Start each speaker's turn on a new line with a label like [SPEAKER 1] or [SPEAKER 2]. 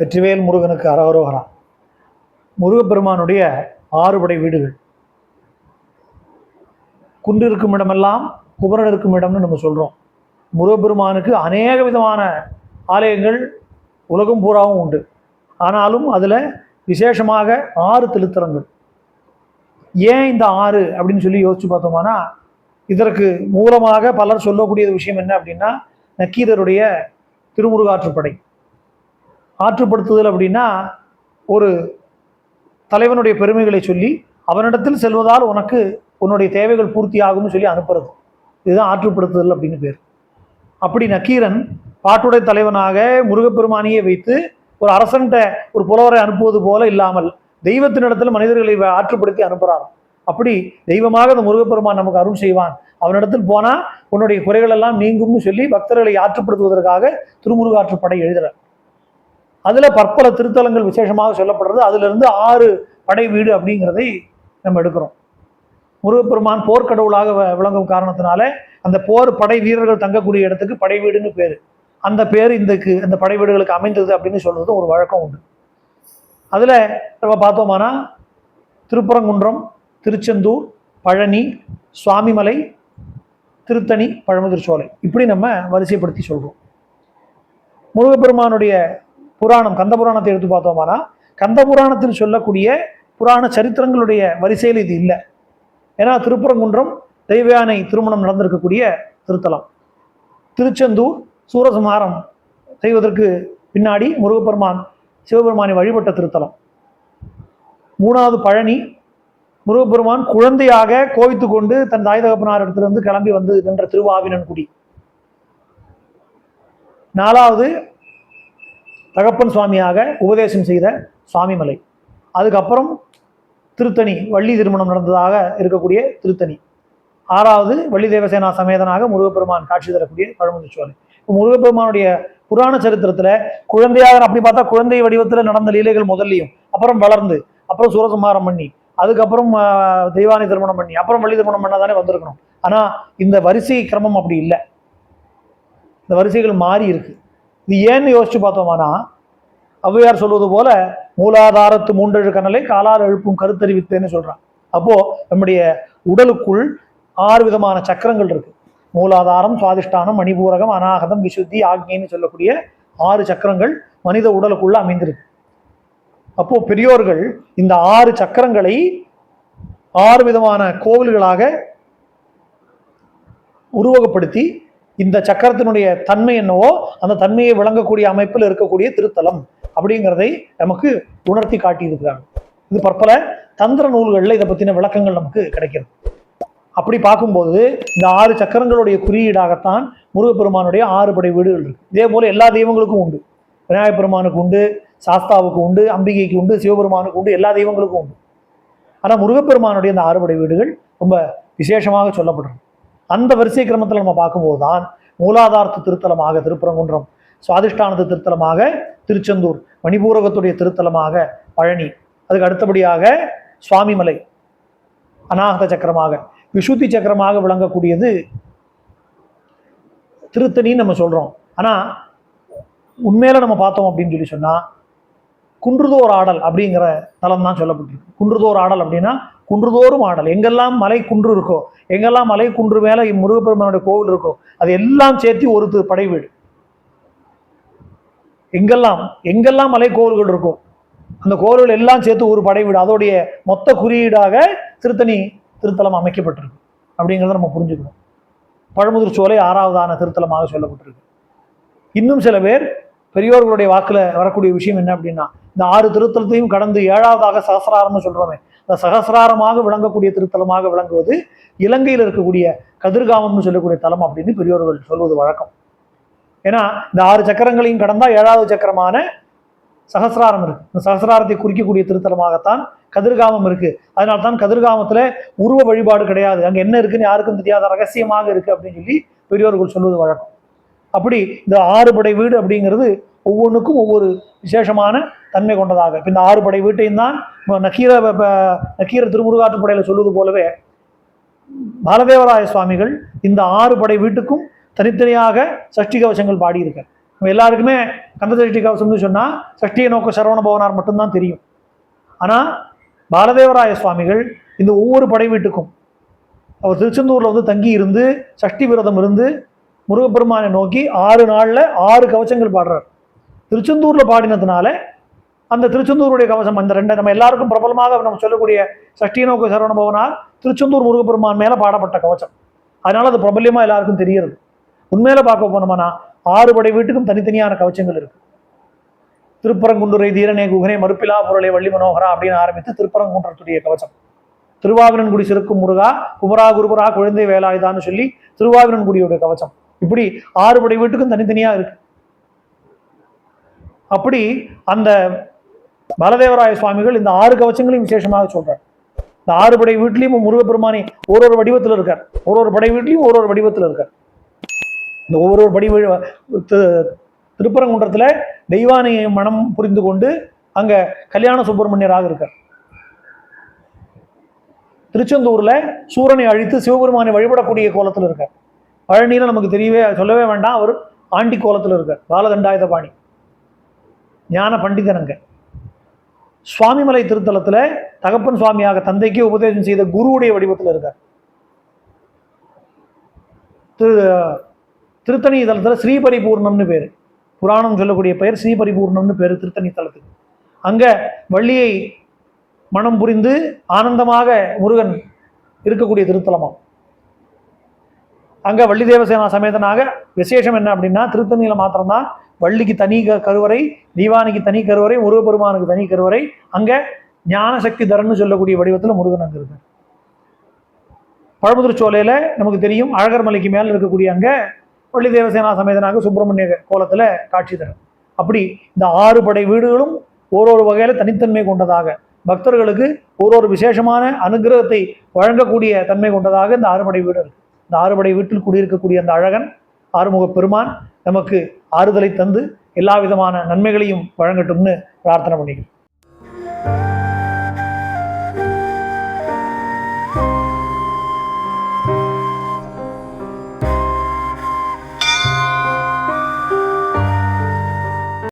[SPEAKER 1] வெற்றிவேல் முருகனுக்கு அரவரோகரா. முருகப்பெருமானுடைய ஆறுபடை வீடுகள். குன்று இருக்கும் இடமெல்லாம் குமரன் இருக்கும் இடம்னு நம்ம சொல்கிறோம் முருகப்பெருமானுக்கு அநேக விதமான ஆலயங்கள் உலகம் பூராவும் உண்டு. ஆனாலும் அதில் விசேஷமாக ஆறு திருத்தலங்கள். ஏன் இந்த ஆறு அப்படின்னு சொல்லி யோசிச்சு பார்த்தோம்னா இதற்கு மூலமாக பலர் சொல்லக்கூடிய விஷயம் என்ன அப்படின்னா நக்கீரருடைய திருமுருகாற்றுப்படை. ஆற்றுப்படுத்துதல் அப்படின்னா ஒரு தலைவனுடைய பெருமைகளை சொல்லி அவனிடத்தில் செல்வதால் உனக்கு உன்னுடைய தேவைகள் பூர்த்தி ஆகும்னு சொல்லி அனுப்புறது. இதுதான் ஆற்றுப்படுத்துதல் அப்படின்னு பேர். அப்படி நக்கீரன் பாட்டுடை தலைவனாக முருகப்பெருமானியை வைத்து ஒரு அரசன்கிட்ட ஒரு புலவரை அனுப்புவது போல இல்லாமல் தெய்வத்தினிடத்தில் மனிதர்களை ஆற்றுப்படுத்தி அனுப்புகிறான் அப்படி தெய்வமாக அந்த முருகப்பெருமான் நமக்கு அருள் செய்வான். அவனிடத்தில் போனால் உன்னுடைய குறைகள் எல்லாம் நீங்கும்னு சொல்லி பக்தர்களை ஆற்றுப்படுத்துவதற்காக திருமுருகாற்றுப்படை எழுதுகிறார் அதில் பற்பல திருத்தலங்கள் விசேஷமாக சொல்லப்படுறது. அதிலிருந்து ஆறு படை வீடு அப்படிங்கிறதை நம்ம எடுக்கிறோம். முருகப்பெருமான் போர்க்கடவுளாக வ- விளங்கும் காரணத்தினால அந்த போர் படை வீரர்கள் தங்கக்கூடிய இடத்துக்கு படை வீடுன்னு பேர். அந்த பேர் இந்தக்கு அந்த படை வீடுகளுக்கு அமைந்தது அப்படின்னு சொல்கிறது ஒரு வழக்கம் உண்டு. அதில் நம்ம பார்த்தோமானா திருப்பரங்குன்றம் திருச்செந்தூர் பழனி சுவாமிமலை திருத்தணி பழமுதிர்ச்சோலை இப்படி நம்ம வரிசைப்படுத்தி சொல்கிறோம் முருகப்பெருமானுடைய புராணம் கந்த புராணத்தை எடுத்து பார்த்தோமானா கந்த புராணத்தில் சொல்லக்கூடிய புராண சரித்திரங்களுடைய வரிசையில் இது இல்லை. ஏன்னா திருப்பரங்குன்றம் தெய்வயானை திருமணம் நடந்திருக்கக்கூடிய திருத்தலம். திருச்செந்தூர் சூரசம்ஹாரம் செய்வதற்கு பின்னாடி முருகப்பெருமான் சிவபெருமானை வழிபட்ட திருத்தலம். மூணாவது பழனி முருகப்பெருமான் குழந்தையாக கோவித்து கொண்டு தன் தாய் தகப்பனார் இடத்திலிருந்து கிளம்பி வந்து நின்ற திருவாவினன்குடி. நாலாவது தகப்பன் சுவாமியாக உபதேசம் செய்த சுவாமிமலை. அதுக்கப்புறம் திருத்தணி வள்ளி திருமணம் நடந்ததாக இருக்கக்கூடிய திருத்தணி. ஆறாவது வள்ளி தேவசேனா சமேதனாக முருகப்பெருமான் காட்சி தரக்கூடிய பழமுதிர்ச்சோலை இப்போ முருகப்பெருமானுடைய புராண சரித்திரத்தில் குழந்தையாக அப்படி பார்த்தா குழந்தை வடிவத்தில் நடந்த லீலைகள் முதல்லையும் அப்புறம் வளர்ந்து அப்புறம் சூரசம்ஹாரம் பண்ணி அதுக்கப்புறம் தெய்வானி திருமணம் பண்ணி அப்புறம் வள்ளி திருமணம் பண்ணாதானே வந்திருக்கணும். ஆனால் இந்த வரிசை கிரமம் அப்படி இல்லை. இந்த வரிசைகள் மாறி இருக்குது இது ஏன்னு யோசிச்சு பார்த்தோமானா ஔவையார் சொல்வது போல மூலாதாரத்து மூன்றெழு கண்ணலை காலால் எழுப்பும் கருத்தறிவித்தேன்னு சொல்றான். அப்போ நம்முடைய உடலுக்குள் ஆறு விதமான சக்கரங்கள் இருக்கு. மூலாதாரம் சுவாதிஷ்டானம் மணிபூரகம் அநாகதம் விசுத்தி ஆக்ஞைன்னு சொல்லக்கூடிய ஆறு சக்கரங்கள் மனித உடலுக்குள்ள அமைந்திருக்கு. அப்போ பெரியோர்கள் இந்த ஆறு சக்கரங்களை ஆறு விதமான கோவில்களாக உருவகப்படுத்தி இந்த சக்கரத்தினுடைய தன்மை என்னவோ அந்த தன்மையை விளங்கக்கூடிய அமைப்பில் இருக்கக்கூடிய திருத்தலம் அப்படிங்கிறதை நமக்கு உணர்த்தி காட்டியிருக்கிறாங்க. இது பற்பல தந்திர நூல்களில் இதை பற்றின விளக்கங்கள் நமக்கு கிடைக்கிறது. அப்படி பார்க்கும்போது இந்த ஆறு சக்கரங்களுடைய குறியீடாகத்தான் முருகப்பெருமானுடைய ஆறு படை வீடுகள் இருக்கு. இதே போல எல்லா தெய்வங்களுக்கும் உண்டு. விநாயகப் பெருமானுக்கு உண்டு சாஸ்தாவுக்கு உண்டு அம்பிகைக்கு உண்டு சிவபெருமானுக்கு உண்டு எல்லா தெய்வங்களுக்கும் உண்டு. ஆனால் முருகப்பெருமானுடைய இந்த ஆறுபடை வீடுகள் ரொம்ப விசேஷமாக சொல்லப்படுறது. அந்த வரிசை கிரமத்தில் நம்ம பார்க்கும்போது தான் மூலாதாரத்து திருத்தலமாக திருப்பரங்குன்றம் சுவாதிஷ்டானது திருத்தலமாக திருச்செந்தூர் மணிபூரகத்துடைய திருத்தலமாக பழனி அதுக்கு அடுத்தபடியாக சுவாமிமலை அநாகத சக்கரமாக விசுத்தி சக்கரமாக விளங்கக்கூடியது திருத்தணின்னு நம்ம சொல்கிறோம் ஆனால் உண்மையில நம்ம பார்த்தோம் அப்படின்னு சொல்லி சொன்னால் குன்றுதோர் ஆடல் அப்படிங்கிற தலம் தான் சொல்லப்பட்டிருக்கு. குன்றுதோர் ஆடல் அப்படின்னா குன்றுதோறும் ஆடல். எங்கெல்லாம் மலை குன்று இருக்கோ எங்கெல்லாம் மலை குன்று மேலே முருகப்பெருமானுடைய கோவில் இருக்கோ அது எல்லாம் சேர்த்து ஒரு படை வீடு. எங்கெல்லாம் எங்கெல்லாம் மலை கோவில்கள் இருக்கோ அந்த கோவில்கள் எல்லாம் சேர்த்து ஒரு படை வீடு. அதோடைய மொத்த குறியீடாக திருத்தணி திருத்தலம் அமைக்கப்பட்டிருக்கு. அப்படிங்கிறத நம்ம புரிஞ்சுக்கணும். பழமுதிர் சோலை ஆறாவதான திருத்தலமாக சொல்லப்பட்டிருக்கு. இன்னும் சில பேர் பெரியோர்களுடைய வாக்கில் வரக்கூடிய விஷயம் என்ன அப்படின்னா இந்த ஆறு திருத்தலத்தையும் கடந்து ஏழாவதாக சகசராரம்னு சொல்கிறோமே சகசிராரமாக விளங்கக்கூடிய திருத்தலமாக விளங்குவது இலங்கையில் இருக்கக்கூடிய கதிர்காமம்னு சொல்லக்கூடிய தலம் அப்படின்னு பெரியோர்கள் சொல்வது வழக்கம். ஏன்னா இந்த ஆறு சக்கரங்களையும் கடந்தால் ஏழாவது சக்கரமான சகசிராரம் இருக்கு. இந்த சகசிராரத்தை குறிக்கக்கூடிய திருத்தலமாகத்தான் கதிர்காமம் இருக்கு. அதனால தான் கதிர்காமத்துல உருவ வழிபாடு கிடையாது. அங்கே என்ன இருக்குன்னு யாருக்கும் தெரியாத ரகசியமாக இருக்கு அப்படின்னு சொல்லி பெரியோர்கள் சொல்வது வழக்கம். அப்படி இந்த ஆறு படை வீடு அப்படிங்கிறது ஒவ்வொன்றுக்கும் ஒவ்வொரு விசேஷமான தன்மை கொண்டதாக. இப்போ இந்த ஆறு படை வீட்டையும் தான் நக்கீர ப- ப- நக்கீர திருமுருகாற்றுப்படையில சொல்வது போலவே பாலதேவராய சுவாமிகள் இந்த ஆறு படை வீட்டுக்கும் தனித்தனியாக சஷ்டி கவசங்கள் பாடியிருக்கார். நம்ம எல்லாருக்குமே கந்த சஷ்டி கவசம்னு சொன்னால் சஷ்டியை நோக்க சரவண பவனார் மட்டும்தான் தெரியும். ஆனால் பாலதேவராய சுவாமிகள் இந்த ஒவ்வொரு படை வீட்டுக்கும் அவர் திருச்செந்தூரில் வந்து தங்கி இருந்து சஷ்டி விரதம் இருந்து முருகப்பெருமானை நோக்கி ஆறு நாளில் ஆறு கவச்சங்கள் பாடுறார். திருச்செந்தூரில் பாடினதுனால அந்த திருச்செந்தூருடைய கவசம் அந்த ரெண்டு நம்ம எல்லாருக்கும் பிரபலமாக நம்ம சொல்லக்கூடிய சஷ்டி நோக்கு சரவண திருச்செந்தூர் முருகப்பெருமான் மேலே பாடப்பட்ட கவசம். அதனால அது பிரபல்யமாக எல்லாருக்கும் தெரியுது உண்மையில பார்க்க போனோம்னா ஆறு படை வீட்டுக்கும் தனித்தனியான கவச்சங்கள் இருக்கு. திருப்பரங்குன்றுரை தீரனே குகனை மறுப்பிலா பொருளை வள்ளி மனோகரா அப்படின்னு ஆரம்பித்து திருப்பரங்குன்றத்துடைய கவச்சம் திருவாவினன்குடி சிறுக்கும் முருகா குமரா குருபரா குழந்தை வேலாயுதான்னு சொல்லி திருவாவினன்குடியுடைய கவசம். இப்படி ஆறு படை வீட்டுக்கும் தனித்தனியா இருக்கு. அப்படி அந்த பலதேவராய சுவாமிகள் இந்த ஆறு கவச்சங்களையும் விசேஷமாக சொல்றார். இந்த ஆறு படை வீட்லயும் முருகப்பெருமானி ஒரு ஒரு வடிவத்தில் இருக்கார். ஒரு ஒரு படை வீட்லயும் ஒரு ஒரு வடிவத்தில் இருக்கார். இந்த ஒவ்வொரு படி திருப்பரங்குன்றத்தில் திருப்பரங்குன்றத்துல தெய்வானையை மனம் புரிந்து கொண்டு அங்க கல்யாண சுப்பிரமணியராக இருக்கார். திருச்செந்தூர்ல சூரனை அழித்து சிவபெருமானை வழிபடக்கூடிய கோலத்தில் இருக்கார். பழனியில் நமக்கு தெரியவே சொல்லவே வேண்டாம் அவர் ஆண்டி கோலத்தில் இருக்கார். பாலதண்டாயுத பாணி ஞான பண்டிதனங்க சுவாமிமலை திருத்தலத்தில் தகப்பன் சுவாமியாக தந்தைக்கு உபதேசம் செய்த குருவுடைய வடிவத்தில் இருக்கார். திரு திருத்தணி தலத்தில் ஸ்ரீபரிபூர்ணம்னு பேர். புராணம் சொல்லக்கூடிய பெயர் ஸ்ரீபரிபூர்ணம்னு பேர் திருத்தணி தலத்துக்கு. அங்கே வள்ளியை மனம் புரிந்து ஆனந்தமாக முருகன் இருக்கக்கூடிய திருத்தலமாகும் அங்கே வள்ளி தேவசேனா சமேதனாக விசேஷம் என்ன அப்படின்னா திருத்தணியில் மாத்திரம்தான். வள்ளிக்கு தனி க- கருவறை தீவானிக்கு தனி கருவறை முருகப்பெருமானுக்கு தனி கருவறை அங்கே ஞானசக்தி தரன்னு சொல்லக்கூடிய வடிவத்தில் முருகன் அங்கே இருக்கார். பழமுதிர்ச்சோலையில் நமக்கு தெரியும் அழகர் மலைக்கு மேலே இருக்கக்கூடிய அங்கே வள்ளி தேவசேனா சமேதனாக சுப்பிரமணிய கோலத்தில் காட்சி தரும். அப்படி இந்த ஆறு படை வீடுகளும் ஒரு ஒரு வகையில் தனித்தன்மை கொண்டதாக பக்தர்களுக்கு ஒரு ஒரு விசேஷமான அனுகிரகத்தை வழங்கக்கூடிய தன்மை கொண்டதாக இந்த ஆறுபடை வீடு இருக்கு. இந்த ஆறுபடை வீட்டில் குடியிருக்கக்கூடிய அந்த அழகன் ஆறுமுக பெருமான் நமக்கு ஆறுதலை தந்து எல்லா விதமான நன்மைகளையும் வழங்கட்டும்னு பிரார்த்தனை பண்ணிக்கிறேன்